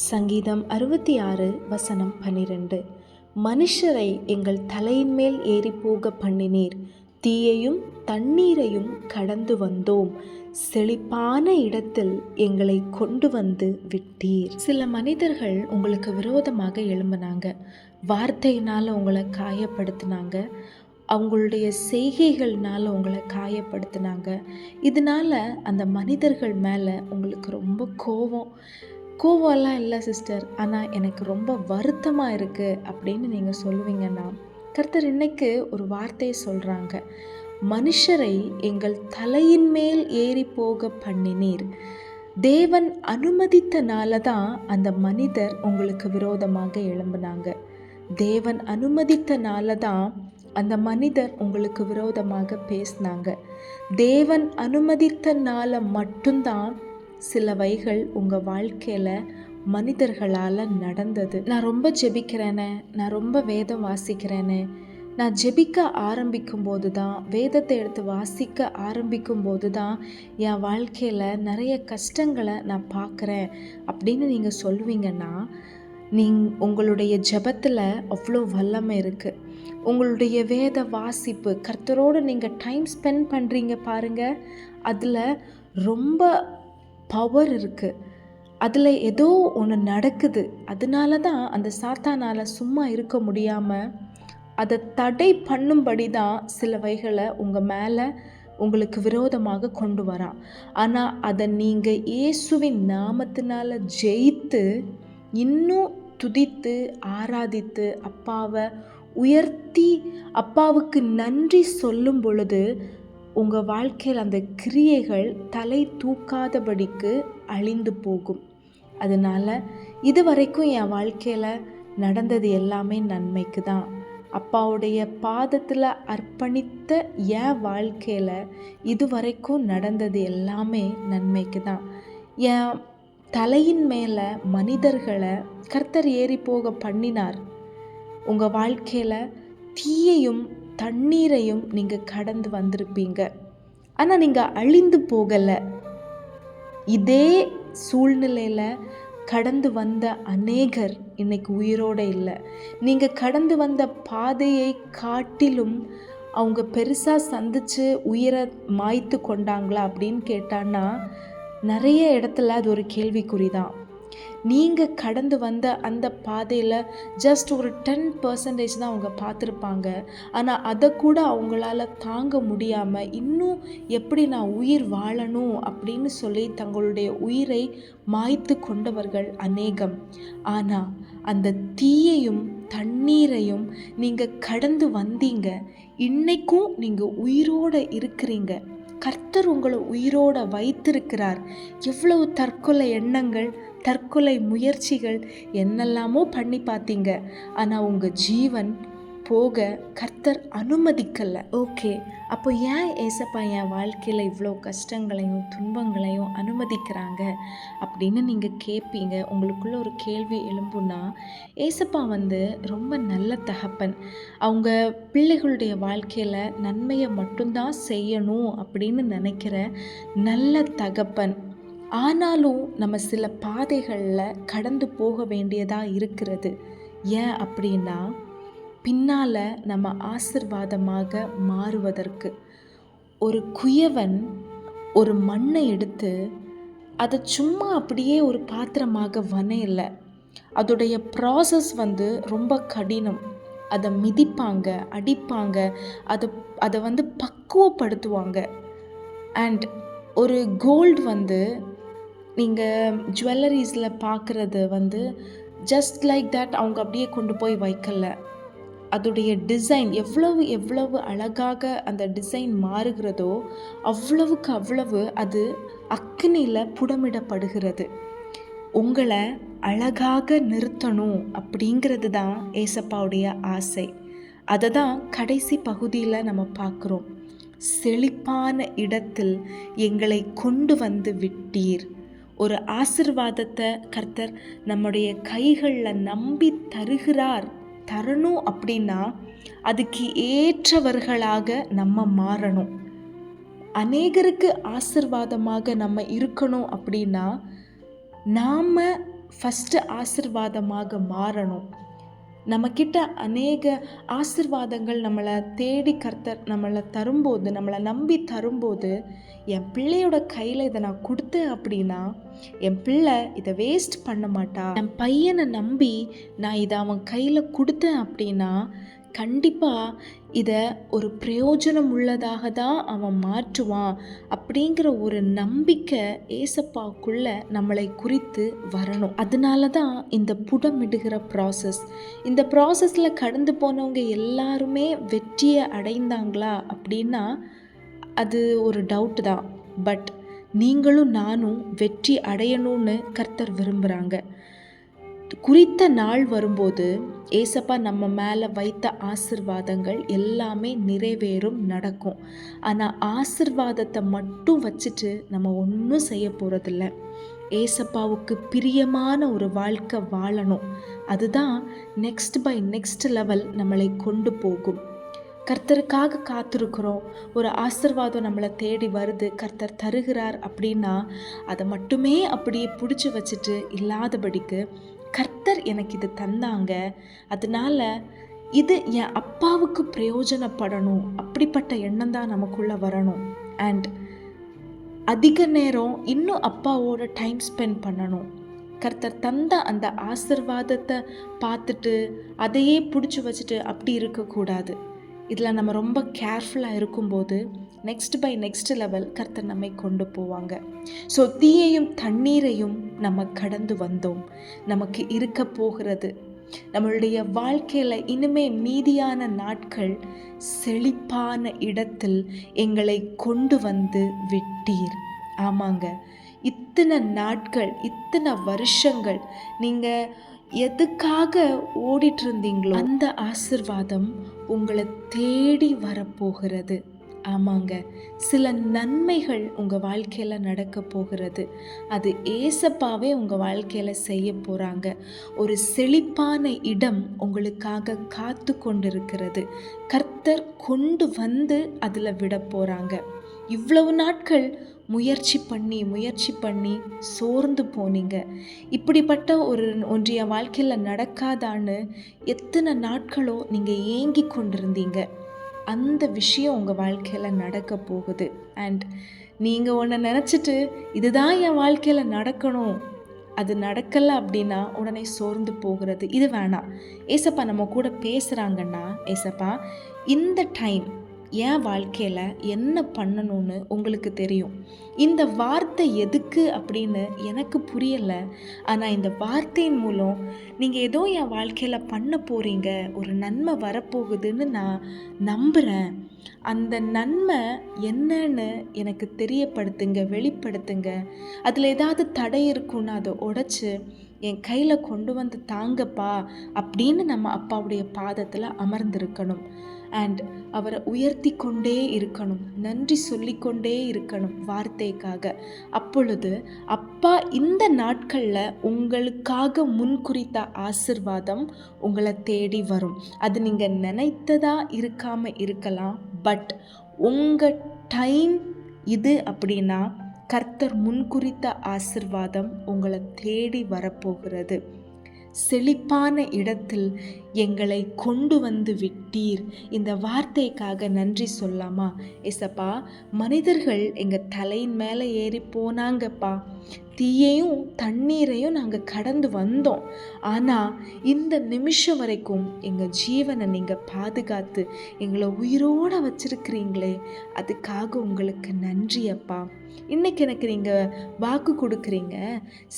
சங்கீதம் அறுபத்தி ஆறு வசனம் பன்னிரண்டு. மனுஷரை எங்கள் தலையின் மேல் ஏறி போக பண்ணினீர். தீயையும் தண்ணீரையும் கடந்து வந்தோம். செழிப்பான இடத்தில் எங்களை கொண்டு வந்து விட்டீர். சில மனிதர்கள் உங்களுக்கு விரோதமாக எழும்பினாங்க. வார்த்தையினால் உங்களை காயப்படுத்தினாங்க. அவங்களுடைய செய்கைகள்னால் உங்களை காயப்படுத்தினாங்க. இதனால அந்த மனிதர்கள் மேலே உங்களுக்கு ரொம்ப கோபம். கோவம்லாம் இல்லை சிஸ்டர். ஆனால் எனக்கு ரொம்ப வருத்தமாக இருக்குது அப்படின்னு நீங்கள் சொல்லுவீங்கன்னா கர்த்தர் இன்னைக்கு ஒரு வார்த்தையை சொல்கிறாங்க மனுஷரை எங்கள் தலையின் மேல் ஏறி போக பண்ணினீர். தேவன் அனுமதித்தனால தான் அந்த மனிதர் உங்களுக்கு விரோதமாக எழும்பினாங்க. தேவன் அனுமதித்தனால தான் அந்த மனிதர் உங்களுக்கு விரோதமாக பேசினாங்க. தேவன் அனுமதித்தனால மட்டும்தான் சில வைகள் உங்கள் வாழ்க்கையில் மனிதர்களால் நடந்தது. நான் ரொம்ப ஜெபிக்கிறேனே நான் ரொம்ப வேதம் வாசிக்கிறேனே. நான் ஜெபிக்க ஆரம்பிக்கும் போது தான் வேதத்தை எடுத்து வாசிக்க ஆரம்பிக்கும் போது தான் என் வாழ்க்கையில் நிறைய கஷ்டங்களை நான் பார்க்குறேன் அப்படின்னு நீங்கள் சொல்லுவீங்கன்னா நீங் உங்களுடைய ஜெபத்தில் அவ்வளோ வல்லமை இருக்குது உங்களுடைய வேத வாசிப்பு கர்த்தரோடு நீங்கள் டைம் ஸ்பெண்ட் பண்ணுறீங்க பாருங்கள் அதில் ரொம்ப பவர் இருக்குது அதில் ஏதோ ஒன்று நடக்குது. அதனால தான் அந்த சாத்தானால் சும்மா இருக்க முடியாமல் அதை தடை பண்ணும்படி தான் சில வைகளை உங்கள் மேலே உங்களுக்கு விரோதமாக கொண்டு வரான் ஆனால் அதை நீங்கள் இயேசுவின் நாமத்தினால் ஜெயித்து இன்னும் துதித்து ஆராதித்து அப்பாவை உயர்த்தி அப்பாவுக்கு நன்றி சொல்லும் பொழுது உங்கள் வாழ்க்கையில் அந்த கிரியைகள் தலை தூக்காதபடிக்கு அழிந்து போகும். அதனால் இது வரைக்கும் என் வாழ்க்கையில் நடந்தது எல்லாமே நன்மைக்கு தான். அப்பாவுடைய பாதத்தில் அர்ப்பணித்த என் வாழ்க்கையில் இது வரைக்கும் நடந்தது எல்லாமே நன்மைக்கு தான். என் தலையின் மேலே மனிதர்களை கர்த்தர் ஏறி போக பண்ணினார். உங்கள் வாழ்க்கையில் தீயையும் தண்ணீரையும் நீங்கள் கடந்து வந்திருப்பீங்க. ஆனால் நீங்கள் அழிந்து போகலை. இதே சூழ்நிலையில் கடந்து வந்த அநேகர் இன்னைக்கு உயிரோடு இல்லை. நீங்கள் கடந்து வந்த பாதையை காட்டிலும் அவங்க பெருசாக சந்தித்து உயிரை மாய்த்து கொண்டாங்களா அப்படின்னு கேட்டான்னா நிறைய இடத்துல அது ஒரு கேள்விக்குறி தான். நீங்கள் கடந்து வந்த அந்த பாதையில் ஜஸ்ட் ஒரு டென் பர்சன்டேஜ் தான் அவங்க பார்த்துருப்பாங்க. ஆனால் அதை கூட அவங்களால தாங்க முடியாமல் இன்னும் எப்படி நான் உயிர் வாழணும் அப்படின்னு சொல்லி தங்களுடைய உயிரை மாய்த்து கொண்டவர்கள் அநேகம். ஆனால் அந்த தீயையும் தண்ணீரையும் நீங்கள் கடந்து வந்தீங்க. இன்னைக்கும் நீங்கள் உயிரோடு இருக்கிறீங்க. கர்த்தர் உங்களை உயிரோட வைத்திருக்கிறார். எவ்வளவு தற்கொலை எண்ணங்கள் தற்கொலை முயற்சிகள் என்னெல்லாமோ பண்ணி பார்த்தீங்க. ஆனால் உங்கள் ஜீவன் போக கர்த்தர் அனுமதிக்கலை. ஓகே. அப்போ ஏன் ஏசப்பா என் வாழ்க்கையில் இவ்வளோ கஷ்டங்களையும் துன்பங்களையும் அனுமதிக்கிறாங்க? அப்படின்னு நீங்கள் கேட்பீங்க உங்களுக்குள்ள ஒரு கேள்வி எழும்புனா ஏசப்பா வந்து ரொம்ப நல்ல தகப்பன். அவங்க பிள்ளைகளுடைய வாழ்க்கையில் நன்மையை மட்டும்தான் செய்யணும் அப்படின்னு நினைக்கிற நல்ல தகப்பன். ஆனாலும் நம்ம சில பாதைகளில் கடந்து போக வேண்டியதாக இருக்கிறது. ஏன் அப்படின்னா பின்னால் நம்ம ஆசிர்வாதமாக மாறுவதற்கு. ஒரு குயவன் ஒரு மண்ணை எடுத்து அதை சும்மா அப்படியே ஒரு பாத்திரமாக வனையில். அதோடைய ப்ராசஸ் வந்து ரொம்ப கடினம். அதை மிதிப்பாங்க அடிப்பாங்க அதை அதை வந்து பக்குவப்படுத்துவாங்க. அண்ட் ஒரு கோல்டு வந்து நீங்கள் ஜுவல்லரிஸில் பார்க்குறது வந்து ஜஸ்ட் லைக் தட் அவங்க அப்படியே கொண்டு போய் வைக்கலை. அதோடைய டிசைன் எவ்வளவு எவ்வளவு அழகாக அந்த டிசைன் மாறுகிறதோ அவ்வளவுக்கு அவ்வளவு அது அக்னியில் புடமிடப்படுகிறது. உங்களை அழகாக நிறுத்தணும் அப்படிங்கிறது தான் ஏசப்பாவுடைய ஆசை. அதை தான் கடைசி பகுதியில் நம்ம பார்க்குறோம் செழிப்பான இடத்தில் எங்களை கொண்டு வந்து விட்டீர். ஒரு ஆசிர்வாதத்தை கர்த்தர் நம்முடைய கைகளில் நம்பி தருகிறார். தரணும் அப்படின்னா அதுக்கு ஏற்றவர்களாக நம்ம மாறணும். அநேகருக்கு ஆசிர்வாதமாக நம்ம இருக்கணும் அப்படின்னா நாம் ஃபஸ்ட்டு ஆசிர்வாதமாக மாறணும். நம்மக்கிட்ட அநேக ஆசிர்வாதங்கள் நம்மளை தேடி கர்த்தர் நம்மளை தரும்போது நம்மளை நம்பி தரும்போது என் பிள்ளையோட கையில் இதை நான் கொடுத்தேன் அப்படின்னா என் பிள்ளை இதை வேஸ்ட் பண்ண மாட்டா. என் பையனை நம்பி நான் இதை அவன் கையில் கொடுத்தேன் அப்படின்னா கண்டிப்பாக இதை ஒரு பிரயோஜனம் உள்ளதாக தான் அவன் மாற்றுவான் அப்படிங்கிற ஒரு நம்பிக்கை ஏசப்பாக்குள்ள நம்மளை குறித்து வரணும். அதனால தான் இந்த புடமிடுகிற ப்ராசஸ் இந்த ப்ராசஸில் கடந்து போனவங்க எல்லாருமே வெற்றியை அடைந்தாங்களா அப்படின்னா அது ஒரு டவுட் தான். பட் நீங்களும் நானும் வெற்றி அடையணும்னு கர்த்தர் விரும்புகிறாங்க குறித்த நாள் வரும்போது ஏசப்பா நம்ம மேலே வைத்த ஆசிர்வாதங்கள் எல்லாமே நிறைவேறும் நடக்கும். ஆனால் ஆசிர்வாதத்தை மட்டும் வச்சுட்டு நம்ம ஒன்றும் செய்ய போகிறதில்ல ஏசப்பாவுக்கு பிரியமான ஒரு வாழ்க்கை வாழணும். அதுதான் நெக்ஸ்ட் பை நெக்ஸ்ட் லெவல் நம்மளை கொண்டு போகும். கர்த்தருக்காக காத்திருக்கிறோம். ஒரு ஆசிர்வாதம் நம்மளை தேடி வருது. கர்த்தர் தருகிறார் அப்படின்னா அதை மட்டுமே அப்படியே பிடிச்சி வச்சுட்டு இல்லாதபடிக்கு கர்த்தர் எனக்கு இது தந்தாங்க. அதனால இது என் அப்பாவுக்கு பிரயோஜனப்படணும். அப்படிப்பட்ட எண்ணம் தான் நமக்குள்ளே வரணும். அண்ட் அதிக நேரம் இன்னும் அப்பாவோட டைம் ஸ்பெண்ட் பண்ணணும். கர்த்தர் தந்த அந்த ஆசிர்வாதத்தை பார்த்துட்டு அதையே பிடிச்சி வச்சுட்டு அப்படி இருக்கக்கூடாது. இதில் நம்ம ரொம்ப கேர்ஃபுல்லாக இருக்கும்போது நெக்ஸ்ட் பை நெக்ஸ்ட் லெவல் கர்த்தர் நம்மை கொண்டு போவாங்க. ஸோ தீயையும் தண்ணீரையும் நம்ம கடந்து வந்தோம். நமக்கு இருக்க போகிறது. நம்மளுடைய வாழ்க்கையில் இனிமே மீதியான நாட்கள் செழிப்பான இடத்தில் எங்களை கொண்டு வந்து விட்டீர். ஆமாங்க. இத்தனை நாட்கள் இத்தனை வருஷங்கள் நீங்கள் எதுக்காக ஓடிட்டு இருந்தீங்களோ அந்த ஆசிர்வாதம் உங்களை தேடி வரப்போகிறது. ஆமாங்க. சில நன்மைகள் உங்கள் வாழ்க்கையில் நடக்க போகிறது. அது ஏசப்பாவே உங்கள் வாழ்க்கையில் செய்ய போகிறாங்க ஒரு செழிப்பான இடம் உங்களுக்காக காத்து கொண்டிருக்கிறது. கர்த்தர் கொண்டு வந்து அதில் விட போகிறாங்க இவ்வளவு நாட்கள் முயற்சி பண்ணி முயற்சி பண்ணி சோர்ந்து போனீங்க. இப்படிப்பட்ட ஒரு ஒன்றிய வாழ்க்கையில் நடக்காதான்னு எத்தனை நாட்களோ நீங்கள் ஏங்கி கொண்டிருந்தீங்க. அந்த விஷயம் உங்கள் வாழ்க்கையில் நடக்க போகுது. அண்ட் நீங்கள் ஒன்று நினச்சிட்டு இதுதான் என் வாழ்க்கையில் நடக்கணும். அது நடக்கலை அப்படின்னா உடனே சோர்ந்து போகிறது. இது வேணாம். ஏசப்பா நம்ம கூட பேசுகிறாங்கன்னா ஏசப்பா இந்த டைம் என் வாழ்க்கையில் என்ன பண்ணணும்னு உங்களுக்கு தெரியும். இந்த வார்த்தை எதுக்கு அப்படின்னு எனக்கு புரியலை. ஆனால் இந்த வார்த்தையின் மூலம் நீங்கள் ஏதோ என் வாழ்க்கையில் பண்ண போகிறீங்க ஒரு நன்மை வரப்போகுதுன்னு நான் நம்புகிறேன் அந்த நன்மை என்னன்னு எனக்கு தெரியப்படுத்துங்க வெளிப்படுத்துங்க. அதில் ஏதாவது தடை இருக்குன்னு அதை உடச்சி என் கையில் கொண்டு வந்து தாங்கப்பா அப்படின்னு நம்ம அப்பாவுடைய பாதத்தில் அமர்ந்திருக்கணும். அண்ட் அவரை உயர்த்தி கொண்டே இருக்கணும். நன்றி சொல்லிக்கொண்டே இருக்கணும் வார்த்தைக்காக. அப்பொழுது அப்பா இந்த நாட்களில் உங்களுக்காக முன்குறித்த ஆசிர்வாதம் உங்களை தேடி வரும். அது நீங்கள் நினைத்ததாக இருக்காமல் இருக்கலாம். பட் உங்கள் டைம் இது அப்படின்னா கர்த்தர் முன்குறித்த ஆசிர்வாதம் உங்களை தேடி வரப்போகிறது. செழிப்பான இடத்தில் எங்களை கொண்டு வந்து விட்டீர். இந்த வார்த்தைக்காக நன்றி சொல்லாமா எசப்பா மனிதர்கள் எங்கள் தலையின் மேலே ஏறி போனாங்கப்பா. தீயையும் தண்ணீரையும் நாங்கள் கடந்து வந்தோம். ஆனால் இந்த நிமிஷம் வரைக்கும் எங்கள் ஜீவனை நீங்கள் பாதுகாத்து எங்களை உயிரோடு வச்சிருக்கிறீங்களே அதுக்காக உங்களுக்கு நன்றி அப்பா. இன்னைக்கு எனக்கு நீங்கள் வாக்கு கொடுக்குறீங்க.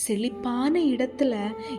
செழிப்பான இடத்துல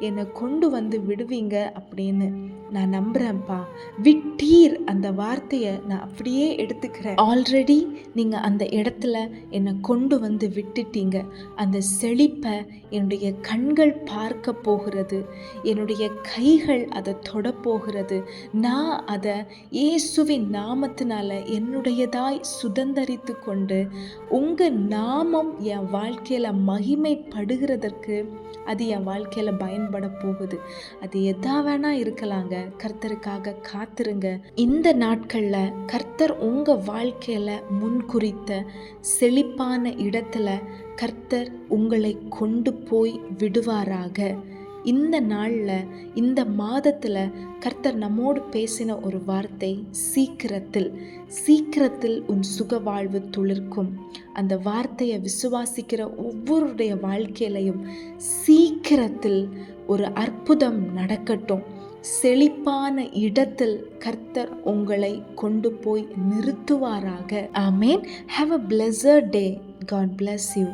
என்னை கொண்டு வந்து விடுவீங்க அப்படின்னு. நான் நம்புகிறேன்ப்பா விட்டீர் அந்த வார்த்தையை நான் அப்படியே எடுத்துக்கிறேன். ஆல்ரெடி நீங்கள் அந்த இடத்துல என்னை கொண்டு வந்து விட்டுட்டீங்க. அந்த செழிப்பை என்னுடைய கண்கள் பார்க்க போகிறது. என்னுடைய கைகள் அதை தொடப்போகிறது நான் அதை இயேசுவின் நாமத்தினால என்னுடையதாய் சுதந்தரித்து கொண்டு உங்கள் நாமம் என் வாழ்க்கையில் மகிமைப்படுகிறதற்கு அது என் வாழ்க்கையில் பயன்பட போகுது. அது எதா வேணால் இருக்கலாங்க. கர்த்தருக்காக காத்திருங்க. இந்த நாட்களில் கர்த்தர் உங்கள் வாழ்க்கையில் முன்குறித்த செழிப்பான இடத்துல கர்த்தர் உங்களை கொண்டு போய் விடுவாராக. இந்த நாளில் இந்த மாதத்தில் கர்த்தர் நம்மோடு பேசின ஒரு வார்த்தை சீக்கிரத்தில் சீக்கிரத்தில் உன் சுக வாழ்வு துளிர்க்கும். அந்த வார்த்தையை விசுவாசிக்கிற ஒவ்வொருடைய வாழ்க்கையிலையும் சீக்கிரத்தில் ஒரு அற்புதம் நடக்கட்டும். செழிப்பான இடத்தில் கர்த்தர் உங்களை கொண்டு போய் நிறுத்துவாராக. Amen. Have a pleasure day God bless you